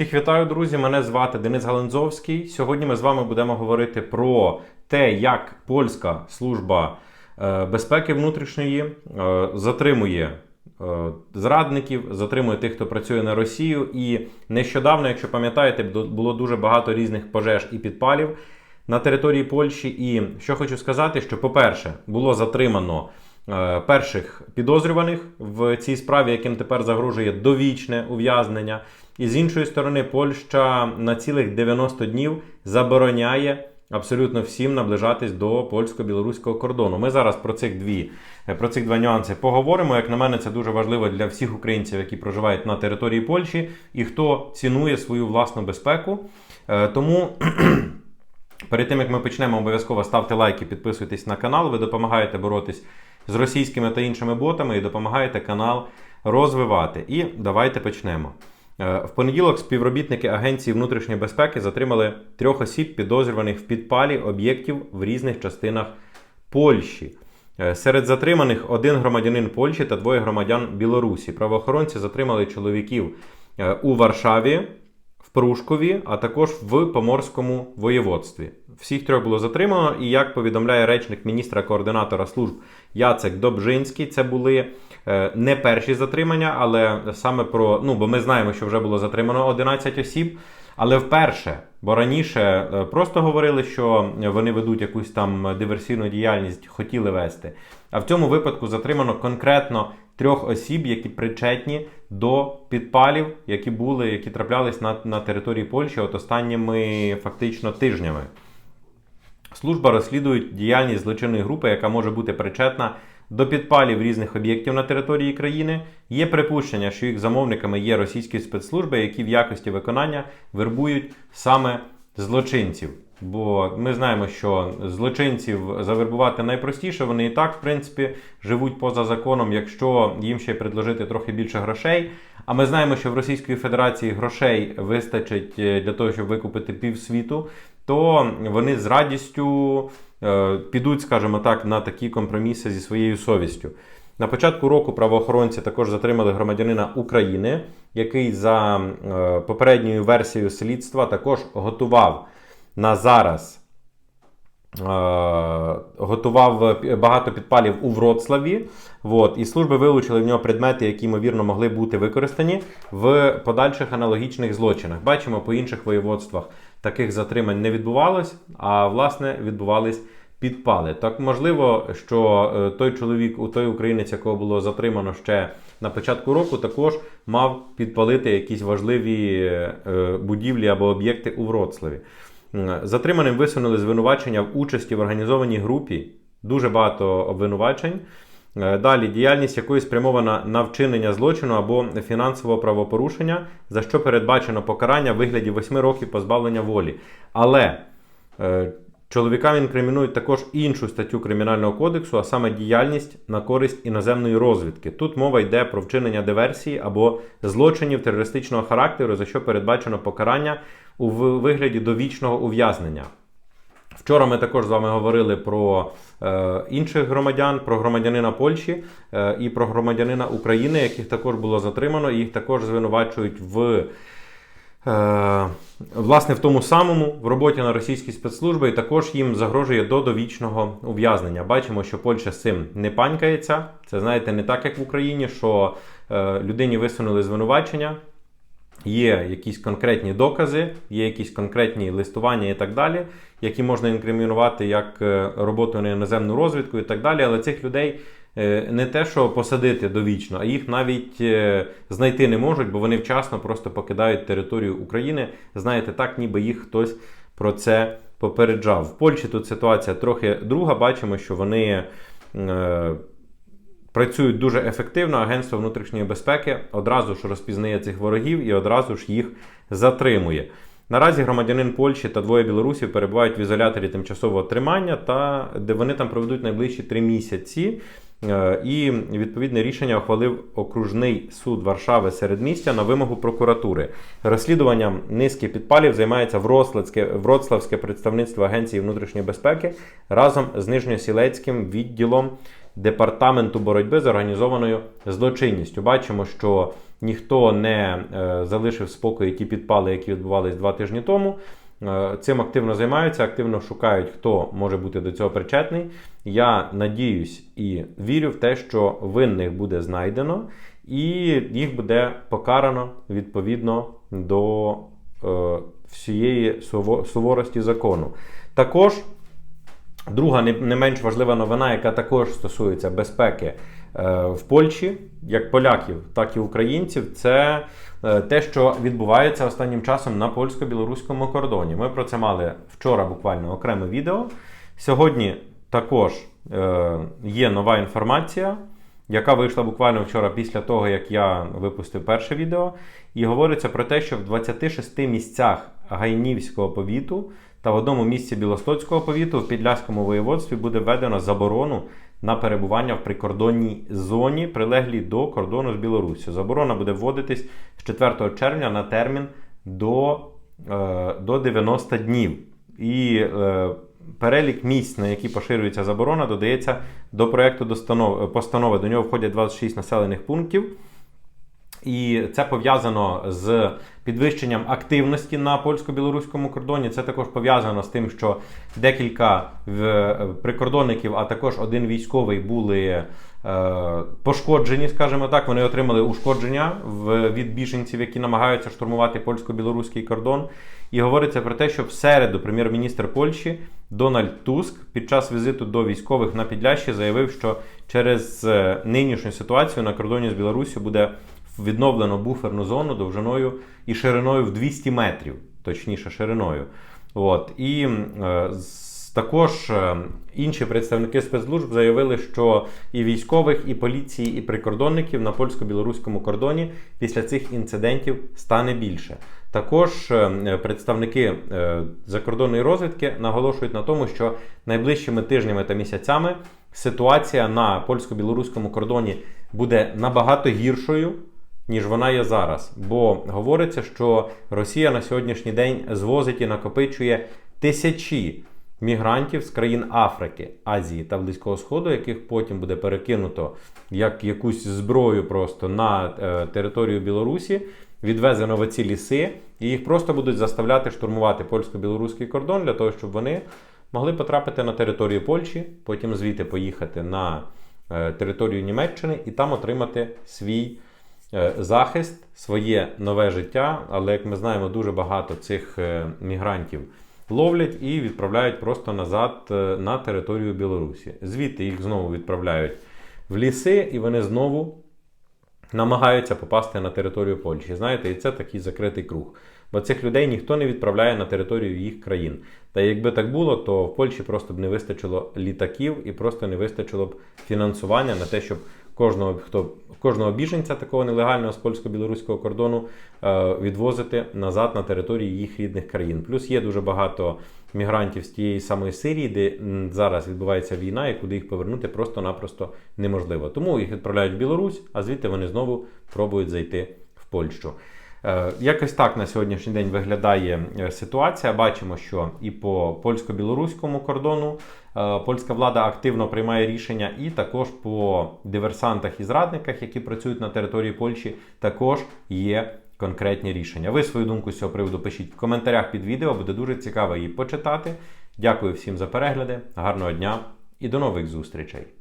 Всіх вітаю, друзі! Мене звати Денис Галанзовський. Сьогодні ми з вами будемо говорити про те, як польська служба е, безпеки внутрішньої е, затримує е, зрадників, затримує тих, хто працює на Росію. І нещодавно, якщо пам'ятаєте, було дуже багато різних пожеж і підпалів на території Польщі. І що хочу сказати, що, по-перше, було затримано перших підозрюваних в цій справі, яким тепер загрожує довічне ув'язнення. І з іншої сторони, Польща на цілих 90 днів забороняє абсолютно всім наближатись до польсько-білоруського кордону. Ми зараз про цих дві е, про цих два нюанси поговоримо. Як на мене, це дуже важливо для всіх українців, які проживають на території Польщі, і хто цінує свою власну безпеку. Е, Тому. Перед тим як ми почнемо, обов'язково ставте лайки, підписуйтесь на канал. Ви допомагаєте боротись з російськими та іншими ботами і допомагаєте канал розвивати. І давайте почнемо. Е, В понеділок співробітники Агенції внутрішньої безпеки затримали трьох осіб, підозрюваних в підпалі об'єктів в різних частинах Польщі. Е, Серед затриманих один громадянин Польщі та двоє громадян Білорусі. Правоохоронці затримали чоловіків е, у Варшаві, Прушкові, а також в Поморському воєводстві. Всіх трьох було затримано, і як повідомляє речник міністра координатора служб Яцек Добжинський, це були е, не перші затримання, але саме про ну, бо ми знаємо, що вже було затримано 11 осіб. Але вперше, бо раніше е, просто говорили, що вони ведуть якусь там диверсійну діяльність, хотіли вести. А в цьому випадку затримано конкретно трьох осіб, які причетні до підпалів, які були, які траплялись на, на території Польщі от останніми фактично тижнями. Служба розслідує діяльність злочинної групи, яка може бути причетна до підпалів різних об'єктів на території країни. Є припущення, що їх замовниками є російські спецслужби, які в якості виконання вербують саме злочинців. Бо ми знаємо, що злочинців завербувати найпростіше, вони і так, в принципі, живуть поза законом, якщо їм ще предложити трохи більше грошей. А ми знаємо, що в Російської Федерації грошей вистачить е, для того, щоб викупити півсвіту, то вони з радістю е, підуть, скажімо так, на такі компроміси зі своєю совістю. На початку року правоохоронці також затримали громадянина України, який за е, попередньою версією слідства також готував на зараз е, готував багато підпалів у Вроцлаві. От, і служби вилучили в нього предмети, які, ймовірно, могли бути використані в подальших аналогічних злочинах. Бачимо, по інших воєводствах таких затримань не відбувалось, а власне відбувались підпали. Так можливо, що е, той чоловік, у той українець, якого було затримано ще на початку року, також мав підпалити якісь важливі е, будівлі або об'єкти у Вроцлаві. Затриманим висунули звинувачення в участі в організованій групі. Дуже багато обвинувачень. Е, Далі діяльність якої спрямована на вчинення злочину або фінансового правопорушення, за що передбачено покарання в вигляді 8 років позбавлення волі. Але е, чоловікам інкримінують також іншу статтю Кримінального кодексу, а саме діяльність на користь іноземної розвідки. Тут мова йде про вчинення диверсії або злочинів терористичного характеру, за що передбачено покарання у вигляді довічного ув'язнення. Вчора ми також з вами говорили про е, інших громадян, про громадянина Польщі е, і про громадянина України, яких також було затримано, і їх також звинувачують в. Е, власне, в тому самому в роботі на російські спецслужби, і також їм загрожує до довічного ув'язнення. Бачимо, що Польща з цим не панькається. Це знаєте, не так як в Україні, що е, людині висунули звинувачення, є якісь конкретні докази, є якісь конкретні листування і так далі, які можна інкримінувати як е, роботу на іноземну розвідку і так далі. Але цих людей е, не те, що посадити довічно, а їх навіть е, знайти не можуть, бо вони вчасно просто покидають територію України. Знаєте, так, ніби їх хтось про це попереджав. В Польщі тут ситуація трохи друга. Бачимо, що вони. Працюють дуже ефективно. Агентство внутрішньої безпеки одразу ж розпізнає цих ворогів і одразу ж їх затримує. Наразі громадянин Польщі та двоє білорусів перебувають в ізоляторі тимчасового тримання, та де вони там проведуть найближчі три місяці. Е, І відповідне рішення ухвалив окружний суд Варшави середмістя на вимогу прокуратури. Розслідуванням низки підпалів займається Вроцлавське, Вроцлавське представництво Агенції внутрішньої безпеки разом з Нижньосілецьким відділом департаменту боротьби з організованою злочинністю. Бачимо, що ніхто не е, залишив спокою ті підпали, які відбувалися два тижні тому. Е, Цим активно займаються, активно шукають, хто може бути до цього причетний. Я надіюсь і вірю в те, що винних буде знайдено, і їх буде покарано відповідно до е, всієї суворості закону. Також Друга не, менш важлива новина, яка також стосується безпеки в Польщі, як поляків, так і українців, це е, те, що відбувається останнім часом на польсько-білоруському кордоні. Ми про це мали вчора буквально окреме відео. Сьогодні також е, є нова інформація, яка вийшла буквально вчора після того, як я випустив перше відео. І говориться про те, що в 26 місцях Гайнівського повіту та в одному місці Білостоцького повіту в Підляському воєводстві буде введено заборону на перебування в прикордонній зоні, прилеглій до кордону з Білоруссю. Заборона буде вводитись з 4 червня на термін до, е, до 90 днів. І е, перелік місць, на які поширюється заборона, додається до проєкту постанови. До нього входять 26 населених пунктів. І це пов'язано з підвищенням активності на польсько-білоруському кордоні. Це також пов'язано з тим, що декілька прикордонників, а також один військовий були е, пошкоджені, скажімо так. Вони отримали ушкодження від біженців, які намагаються штурмувати польсько-білоруський кордон. І говориться про те, що в середу прем'єр-міністр Польщі Дональд Туск під час візиту до військових на Підлящі заявив, що через е, нинішню ситуацію на кордоні з Білоруссю буде відновлено буферну зону довжиною і шириною в 200 метрів, точніше шириною. От. І е, також е, інші представники спецслужб заявили, що і військових, і поліції, і прикордонників на польсько-білоруському кордоні після цих інцидентів стане більше. Також е, представники е, закордонної розвідки наголошують на тому, що найближчими тижнями та місяцями ситуація на польсько-білоруському кордоні буде набагато гіршою, ніж вона є зараз. Бо говориться, що Росія на сьогоднішній день звозить і накопичує тисячі мігрантів з країн Африки, Азії та Близького Сходу, яких потім буде перекинуто як якусь зброю просто на е, територію Білорусі, відвезено в ці ліси, і їх просто будуть заставляти штурмувати польсько-білоруський кордон для того, щоб вони могли потрапити на територію Польщі, потім звідти поїхати на е, територію Німеччини і там отримати свій захист, своє нове життя. Але як ми знаємо, дуже багато цих е, мігрантів ловлять і відправляють просто назад е, на територію Білорусі. Звідти їх знову відправляють в ліси, і вони знову намагаються попасти на територію Польщі. Знаєте, і це такий закритий круг. Бо цих людей ніхто не відправляє на територію їх країн. Та якби так було, то в Польщі просто б не вистачило літаків і просто не вистачило б фінансування на те, щоб кожного хто кожного біженця такого нелегального з польсько-білоруського кордону е, відвозити назад на території їх рідних країн. Плюс є дуже багато мігрантів з тієї самої Сирії, де зараз відбувається війна, і куди їх повернути просто-напросто неможливо. Тому їх відправляють в Білорусь, а звідти вони знову пробують зайти в Польщу. Е, Якось так на сьогоднішній день виглядає е, ситуація. Бачимо, що і по польсько-білоруському кордону е, польська влада активно приймає рішення, і також по диверсантах і зрадниках, які працюють на території Польщі, також є конкретні рішення. Ви свою думку з цього приводу пишіть в коментарях під відео, буде дуже цікаво її почитати. Дякую всім за перегляди, гарного дня і до нових зустрічей!